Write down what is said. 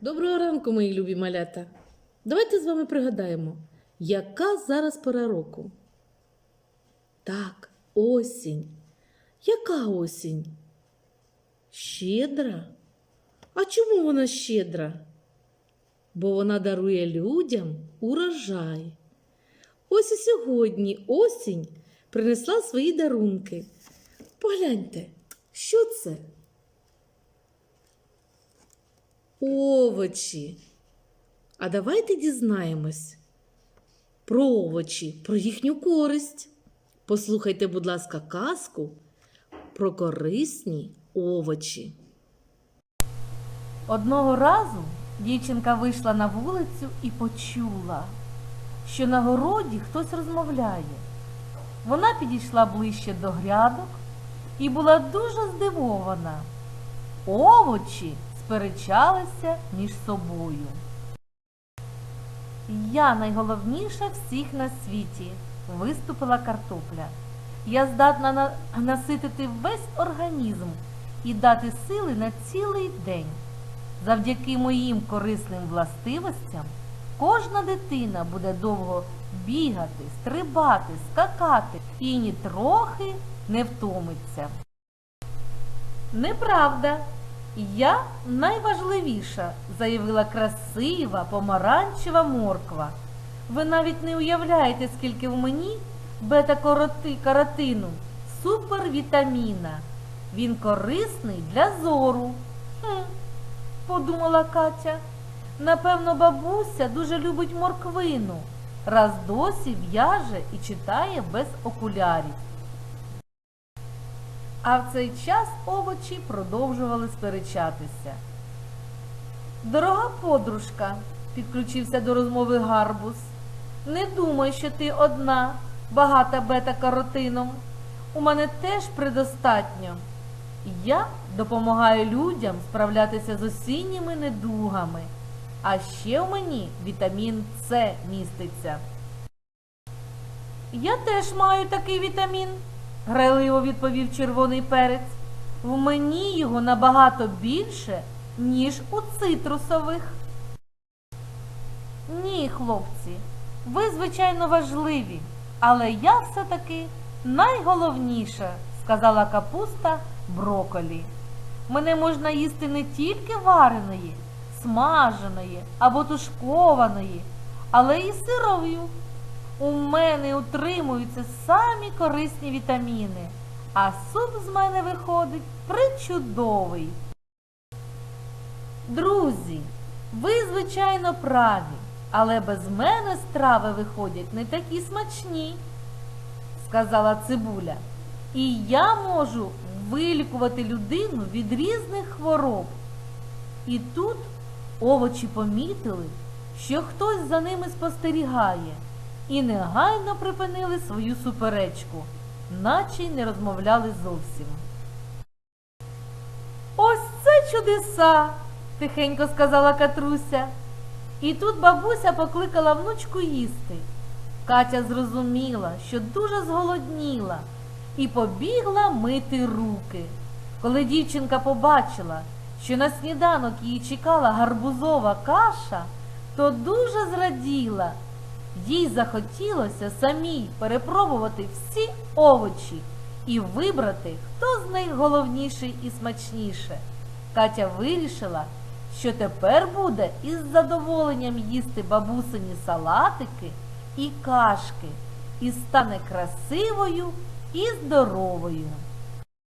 Доброго ранку, мої любі малята. Давайте з вами пригадаємо, яка зараз пора року. Так, осінь. Яка осінь? Щедра? А чому вона щедра? Бо вона дарує людям урожай. Ось і сьогодні осінь принесла свої дарунки. Погляньте, що це? Овочі. А давайте дізнаємось про овочі, про їхню користь. Послухайте, будь ласка, казку про корисні овочі. Одного разу дівчинка вийшла на вулицю і почула, що на городі хтось розмовляє. Вона підійшла ближче до грядок і була дуже здивована. Овочі сперечалися між собою. Я найголовніша всіх на світі, виступила картопля. Я здатна на- наситити весь організм і дати сили на цілий день. Завдяки моїм корисним властивостям кожна дитина буде довго бігати, стрибати, скакати і ні трохи не втомиться. Неправда. Я найважливіша, заявила красива помаранчева морква. Ви навіть не уявляєте, скільки в мені бета-каротину, супервітаміна. Він корисний для зору. Хм, подумала Катя. Напевно, бабуся дуже любить морквину, раз досі в'яже і читає без окулярів. А в цей час овочі продовжували сперечатися. Дорога подружка, підключився до розмови гарбуз, не думай, що ти одна, багата бета-каротином. У мене теж предостатньо. Я допомагаю людям справлятися з осінніми недугами, а ще в мені вітамін С міститься. Я теж маю такий вітамін, грайливо відповів червоний перець. В мені його набагато більше, ніж у цитрусових. Ні, хлопці, ви, звичайно, важливі, але я все-таки найголовніша, сказала капуста броколі. Мене можна їсти не тільки вареної, смаженої або тушкованої, але і сировою. У мене утримуються самі корисні вітаміни, а суп з мене виходить причудовий. Друзі, ви, звичайно, праві, але без мене страви виходять не такі смачні, сказала цибуля. І я можу вилікувати людину від різних хвороб. І тут овочі помітили, що хтось за ними спостерігає, і негайно припинили свою суперечку, наче й не розмовляли зовсім. Ось це чудеса, тихенько сказала Катруся. І тут бабуся покликала внучку їсти. Катя зрозуміла, що дуже зголодніла, і побігла мити руки. Коли дівчинка побачила, що на сніданок її чекала гарбузова каша, то дуже зраділа. Їй захотілося самій перепробувати всі овочі і вибрати, хто з них головніший і смачніше. Катя вирішила, що тепер буде із задоволенням їсти бабусині салатики і кашки, і стане красивою і здоровою.